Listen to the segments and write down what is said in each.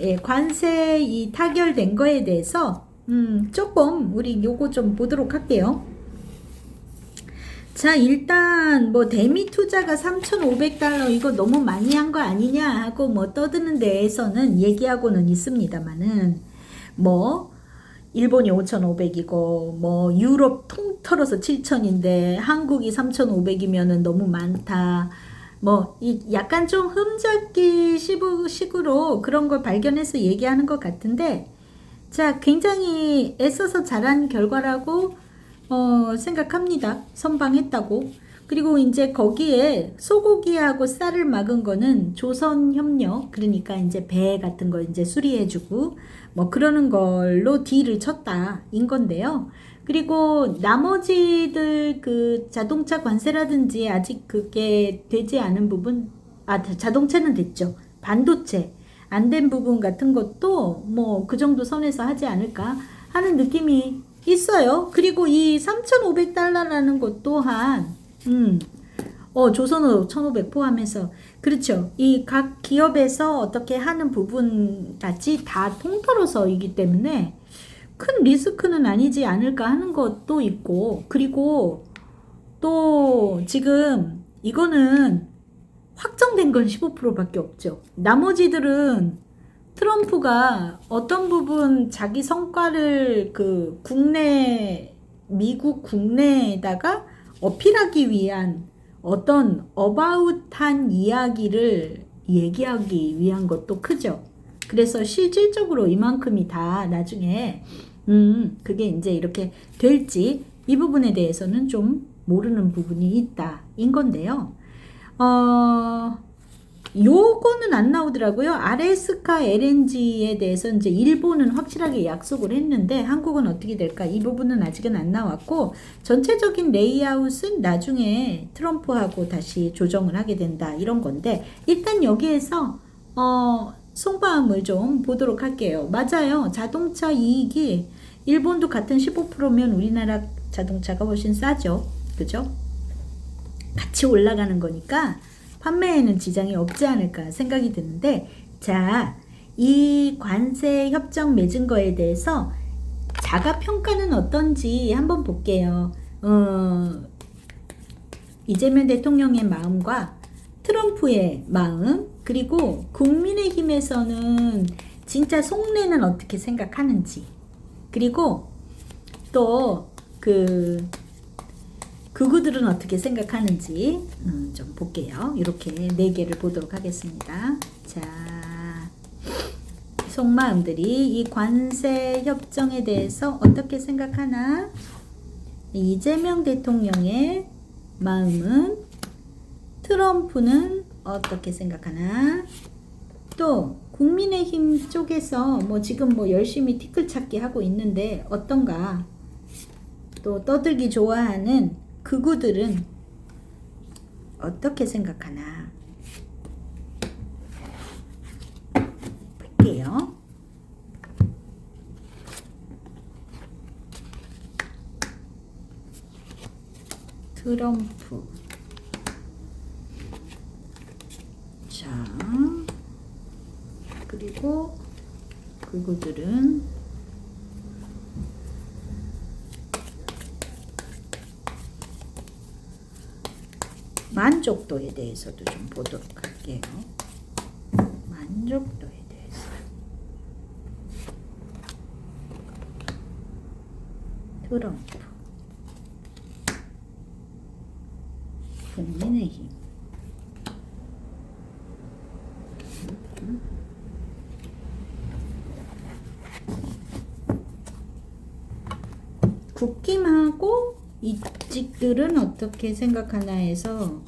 예, 관세 이 타결된 거에 대해서 음, 조금 우리 요거 좀 보도록 할게요. 자, 일단 뭐 대미 투자가 3,500달러 이거 너무 많이 한 거 아니냐 하고 뭐 떠드는 데에서는 얘기하고는 있습니다만은 뭐 일본이 5,500이고 뭐 유럽 통틀어서 7,000인데 한국이 3,500이면은 너무 많다. 뭐 이 약간 좀 흠잡기 식으로 그런 걸 발견해서 얘기하는 것 같은데 자, 굉장히 애써서 잘한 결과라고 어, 생각합니다. 선방했다고. 그리고 이제 거기에 소고기하고 쌀을 막은 거는 조선 협력, 그러니까 이제 배 같은 거 이제 수리해주고, 뭐 그러는 걸로 딜을 쳤다, 인 건데요. 그리고 나머지들 그 자동차 관세라든지 아직 그게 되지 않은 부분, 아, 자동차는 됐죠. 반도체. 안 된 부분 같은 것도 뭐 그 정도 선에서 하지 않을까 하는 느낌이 있어요. 그리고 이 3,500달러라는 것 또한, 음, 어, 조선으로 1,500 포함해서, 그렇죠. 이 각 기업에서 어떻게 하는 부분까지 다 통틀어서이기 때문에 큰 리스크는 아니지 않을까 하는 것도 있고, 그리고 또 지금 이거는 확정된 건 15%밖에 없죠. 나머지들은 트럼프가 어떤 부분 자기 성과를 그 국내 미국 국내에다가 어필하기 위한 어떤 어바웃한 이야기를 얘기하기 위한 것도 크죠. 그래서 실질적으로 이만큼이 다 나중에 음 그게 이제 이렇게 될지 이 부분에 대해서는 좀 모르는 부분이 있다 인 건데요. 어 요거는 안 나오더라고요. 아레스카 LNG에 대해서 이제 일본은 확실하게 약속을 했는데 한국은 어떻게 될까? 이 부분은 아직은 안 나왔고 전체적인 레이아웃은 나중에 트럼프하고 다시 조정을 하게 된다 이런 건데 일단 여기에서 어 속마음을 좀 보도록 할게요. 맞아요. 자동차 이익이 일본도 같은 15%면 우리나라 자동차가 훨씬 싸죠. 그죠? 같이 올라가는 거니까 판매에는 지장이 없지 않을까 생각이 드는데 자, 이 관세 협정 맺은 거에 대해서 자가 평가는 어떤지 한번 볼게요. 어, 이재명 대통령의 마음과 트럼프의 마음 그리고 국민의힘에서는 진짜 속내는 어떻게 생각하는지 그리고 또그 그구들은 어떻게 생각하는지 음, 좀 볼게요. 이렇게 네 개를 보도록 하겠습니다. 자, 속마음들이 이 관세 협정에 대해서 어떻게 생각하나? 이재명 대통령의 마음은 트럼프는 어떻게 생각하나? 또 국민의힘 쪽에서 뭐 지금 뭐 열심히 티끌 찾기 하고 있는데 어떤가? 또 떠들기 좋아하는 그구들은 어떻게 생각하나 볼게요. 트럼프 자 그리고 그구들은 만족도에 대해서도 좀 보도록 할게요. 만족도에 대해서. 트럼프. 국민의힘. 국힘하고 이직들은 어떻게 생각하나 해서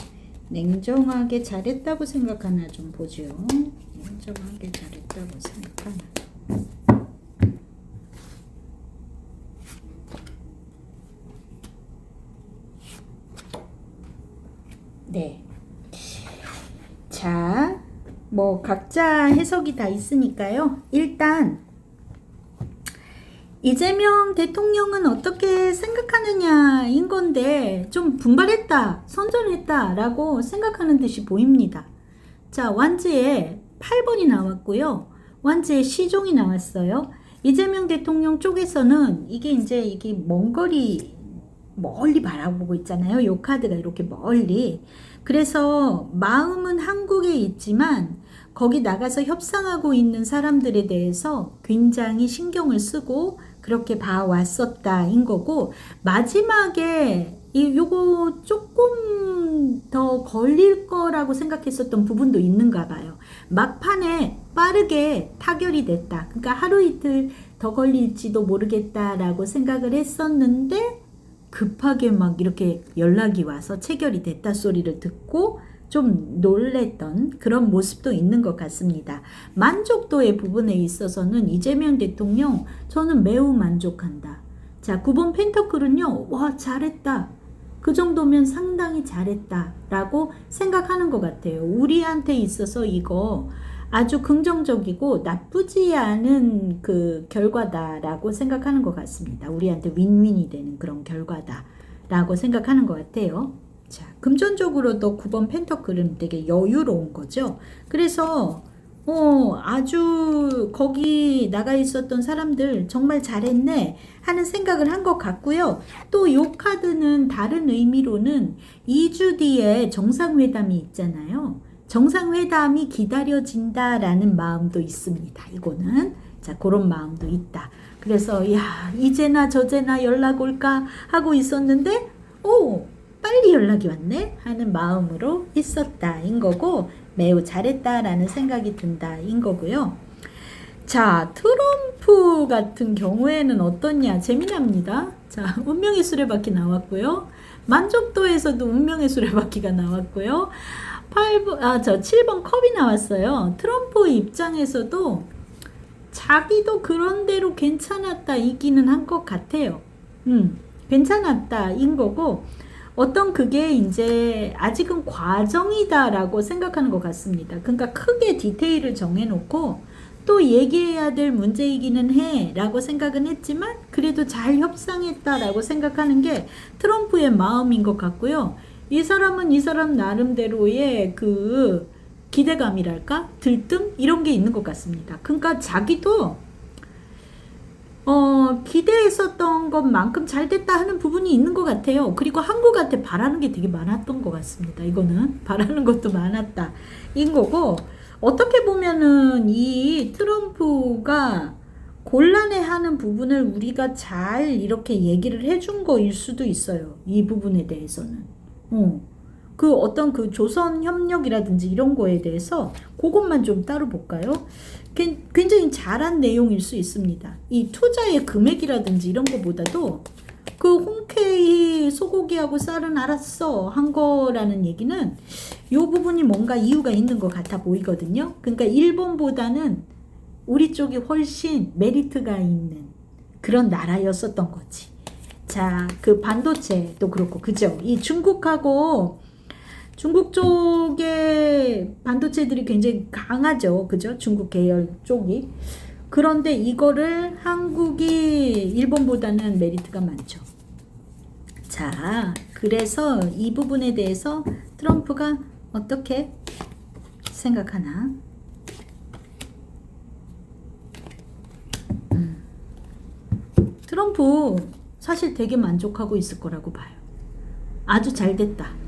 냉정하게 잘했다고 생각하나 좀 보죠. 냉정하게 잘했다고 생각하나. 네. 자, 뭐 각자 해석이 다 있으니까요. 일단 이재명 대통령은 어떻게 생각하느냐인 건데 좀 분발했다, 선전했다라고 생각하는 듯이 보입니다. 자, 완지에 8번이 나왔고요. 완즈의 시종이 나왔어요. 이재명 대통령 쪽에서는 이게 이제 이게 먼 거리 멀리 바라보고 있잖아요. 요 카드가 이렇게 멀리. 그래서 마음은 한국에 있지만 거기 나가서 협상하고 있는 사람들에 대해서 굉장히 신경을 쓰고 그렇게 봐왔었다인 거고 마지막에 이 요거 조금 더 걸릴 거라고 생각했었던 부분도 있는가 봐요. 막판에 빠르게 타결이 됐다. 그러니까 하루 이틀 더 걸릴지도 모르겠다라고 생각을 했었는데 급하게 막 이렇게 연락이 와서 체결이 됐다 소리를 듣고 좀 놀랬던 그런 모습도 있는 것 같습니다. 만족도의 부분에 있어서는 이재명 대통령 저는 매우 만족한다. 자, 9번 펜터클은요, 와, 잘했다. 그 정도면 상당히 잘했다. 라고 생각하는 것 같아요. 우리한테 있어서 이거 아주 긍정적이고 나쁘지 않은 그 결과다라고 생각하는 것 같습니다. 우리한테 윈윈이 되는 그런 결과다라고 생각하는 것 같아요. 자, 금전적으로도 9번 펜터클은 되게 여유로운 거죠. 그래서 어, 아주 거기 나가 있었던 사람들 정말 잘했네 하는 생각을 한 것 같고요. 또 요 카드는 다른 의미로는 2주 뒤에 정상회담이 있잖아요. 정상회담이 기다려진다라는 마음도 있습니다. 이거는 자 그런 마음도 있다. 그래서 야 이제나 저제나 연락 올까 하고 있었는데 오 빨리 연락이 왔네 하는 마음으로 있었다인 거고 매우 잘했다라는 생각이 든다인 거고요. 자 트럼프 같은 경우에는 어떻냐 재미납니다. 자 운명의 수레바퀴 나왔고요. 만족도에서도 운명의 수레바퀴가 나왔고요. 8번, 아, 저 7번 컵이 나왔어요. 트럼프 입장에서도 자기도 그런대로 괜찮았다 이기는 한 것 같아요. 음, 괜찮았다 인 거고, 어떤 그게 이제 아직은 과정이다라고 생각하는 것 같습니다. 그러니까 크게 디테일을 정해놓고 또 얘기해야 될 문제이기는 해 라고 생각은 했지만 그래도 잘 협상했다라고 생각하는 게 트럼프의 마음인 것 같고요. 이 사람은 이 사람 나름대로의 그 기대감이랄까? 들뜸? 이런 게 있는 것 같습니다. 그러니까 자기도 어, 기대했었던 것만큼 잘 됐다 하는 부분이 있는 것 같아요. 그리고 한국한테 바라는 게 되게 많았던 것 같습니다. 이거는 바라는 것도 많았다. 인 거고, 어떻게 보면은 이 트럼프가 곤란해 하는 부분을 우리가 잘 이렇게 얘기를 해준 거일 수도 있어요. 이 부분에 대해서는. 어. 그 어떤 그 조선 협력이라든지 이런 거에 대해서 그것만 좀 따로 볼까요? 굉- 굉장히 잘한 내용일 수 있습니다. 이 투자의 금액이라든지 이런 거보다도 그 홍케이 소고기하고 쌀은 알았어 한 거라는 얘기는 이 부분이 뭔가 이유가 있는 것 같아 보이거든요. 그러니까 일본보다는 우리 쪽이 훨씬 메리트가 있는 그런 나라였었던 거지. 자, 그 반도체도 그렇고, 그죠? 이 중국하고 중국 쪽의 반도체들이 굉장히 강하죠. 그죠? 중국 계열 쪽이. 그런데 이거를 한국이 일본보다는 메리트가 많죠. 자, 그래서 이 부분에 대해서 트럼프가 어떻게 생각하나? 음. 트럼프 사실 되게 만족하고 있을 거라고 봐요. 아주 잘 됐다.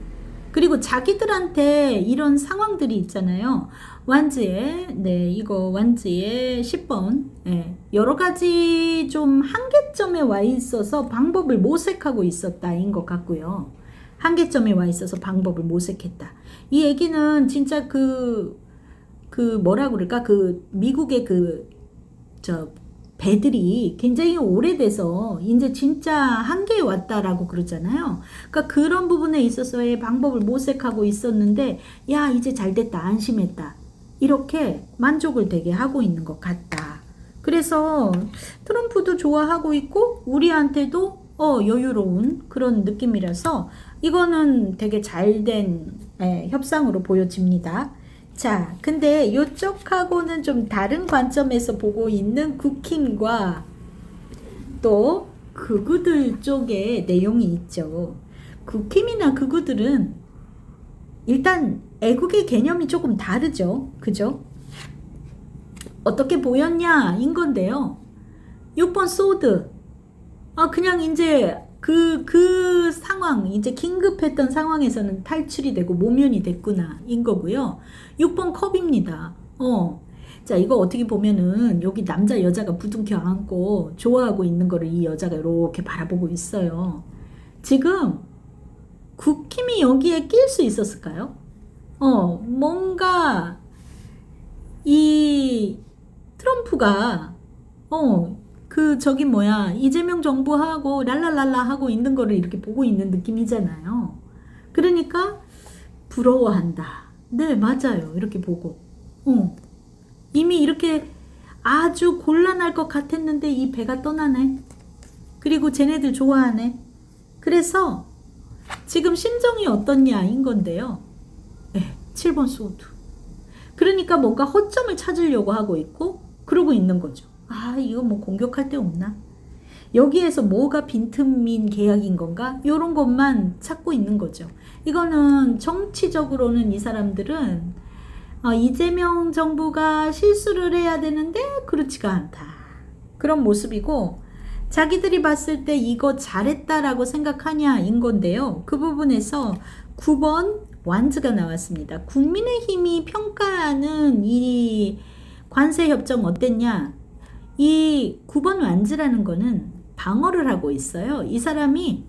그리고 자기들한테 이런 상황들이 있잖아요. 완즈에, 네, 이거 완즈에 10번, 예, 여러 가지 좀 한계점에 와 있어서 방법을 모색하고 있었다인 것 같고요. 한계점에 와 있어서 방법을 모색했다. 이 얘기는 진짜 그, 그 뭐라 그럴까? 그 미국의 그, 저, 배들이 굉장히 오래돼서 이제 진짜 한계에 왔다라고 그러잖아요. 그러니까 그런 부분에 있어서의 방법을 모색하고 있었는데 야 이제 잘 됐다 안심했다 이렇게 만족을 되게 하고 있는 것 같다. 그래서 트럼프도 좋아하고 있고 우리한테도 어 여유로운 그런 느낌이라서 이거는 되게 잘된 예, 협상으로 보여집니다. 자, 근데 요쪽하고는 좀 다른 관점에서 보고 있는 국힘과 또 극우들 쪽에 내용이 있죠. 국힘이나 극우들은 일단 애국의 개념이 조금 다르죠. 그죠? 어떻게 보였냐 인 건데요. 6번 소드. 아 그냥 이제 그 그 상황 이제 긴급했던 상황에서는 탈출이 되고 모면이 됐구나 인 거고요. 6번 컵입니다. 어. 자, 이거 어떻게 보면은 여기 남자 여자가 부둥켜 안고 좋아하고 있는 거를 이 여자가 이렇게 바라보고 있어요. 지금 국힘이 여기에 낄 수 있었을까요? 어, 뭔가 이 트럼프가 어, 그 저기 뭐야 이재명 정부하고 랄랄랄라 하고 있는 거를 이렇게 보고 있는 느낌이잖아요. 그러니까 부러워한다. 네, 맞아요. 이렇게 보고. 어. 이미 이렇게 아주 곤란할 것 같았는데 이 배가 떠나네. 그리고 쟤네들 좋아하네. 그래서 지금 심정이 어떻냐인 건데요. 네, 7번 소드. 그러니까 뭔가 허점을 찾으려고 하고 있고 그러고 있는 거죠. 아, 이거 뭐 공격할 데 없나? 여기에서 뭐가 빈틈인 계약인 건가? 요런 것만 찾고 있는 거죠. 이거는 정치적으로는 이 사람들은 어, 이재명 정부가 실수를 해야 되는데 그렇지가 않다. 그런 모습이고 자기들이 봤을 때 이거 잘했다라고 생각하냐인 건데요. 그 부분에서 9번 완즈가 나왔습니다. 국민의힘이 평가하는 이 관세 협정 어땠냐? 이 9번 완즈라는 거는 방어를 하고 있어요. 이 사람이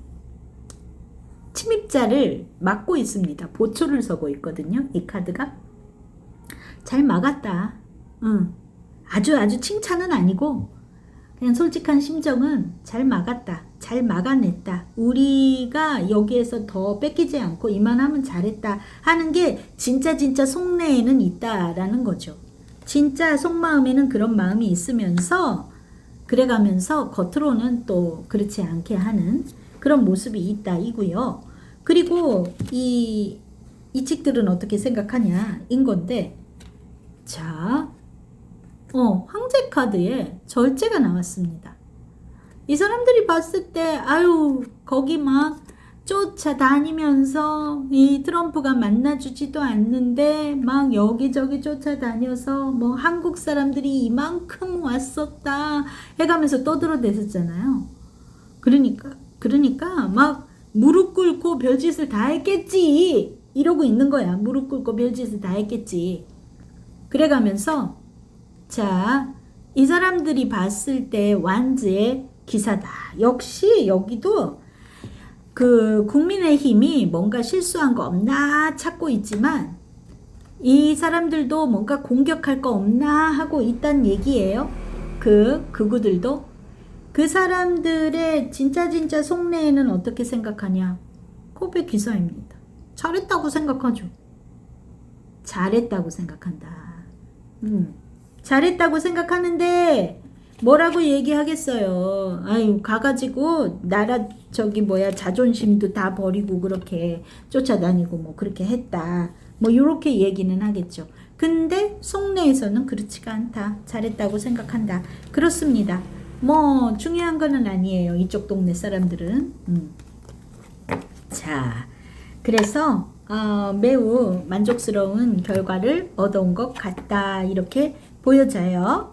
침입자를 막고 있습니다. 보초를 서고 있거든요. 이 카드가. 잘 막았다. 응. 아주 아주 칭찬은 아니고 그냥 솔직한 심정은 잘 막았다. 잘 막아냈다. 우리가 여기에서 더 뺏기지 않고 이만하면 잘했다 하는 게 진짜 진짜 속내에는 있다라는 거죠. 진짜 속마음에는 그런 마음이 있으면서 그래가면서 겉으로는 또 그렇지 않게 하는 그런 모습이 있다 이고요. 그리고 이 이직들은 어떻게 생각하냐 인 건데 자, 어, 황제 카드에 절제가 나왔습니다. 이 사람들이 봤을 때, 아유, 거기 막 쫓아다니면서 이 트럼프가 만나주지도 않는데 막 여기저기 쫓아다녀서 뭐 한국 사람들이 이만큼 왔었다 해가면서 떠들어댔었잖아요. 그러니까, 그러니까 막 무릎 꿇고 별짓을 다 했겠지. 이러고 있는 거야. 무릎 꿇고 별짓을 다 했겠지. 그래가면서 자, 이 사람들이 봤을 때 완즈의 기사다. 역시 여기도 그 국민의힘이 뭔가 실수한 거 없나 찾고 있지만 이 사람들도 뭔가 공격할 거 없나 하고 있단 얘기예요. 그 극우들도 그 사람들의 진짜 진짜 속내에는 어떻게 생각하냐? 코베 기사입니다. 잘했다고 생각하죠. 잘했다고 생각한다. 음, 잘했다고 생각하는데 뭐라고 얘기하겠어요. 아유 가가지고 나라 저기 뭐야 자존심도 다 버리고 그렇게 쫓아다니고 뭐 그렇게 했다. 뭐 요렇게 얘기는 하겠죠. 근데 속내에서는 그렇지가 않다. 잘했다고 생각한다. 그렇습니다. 뭐 중요한 거는 아니에요. 이쪽 동네 사람들은. 음. 자, 그래서 어, 매우 만족스러운 결과를 얻어온 것 같다. 이렇게 보여져요.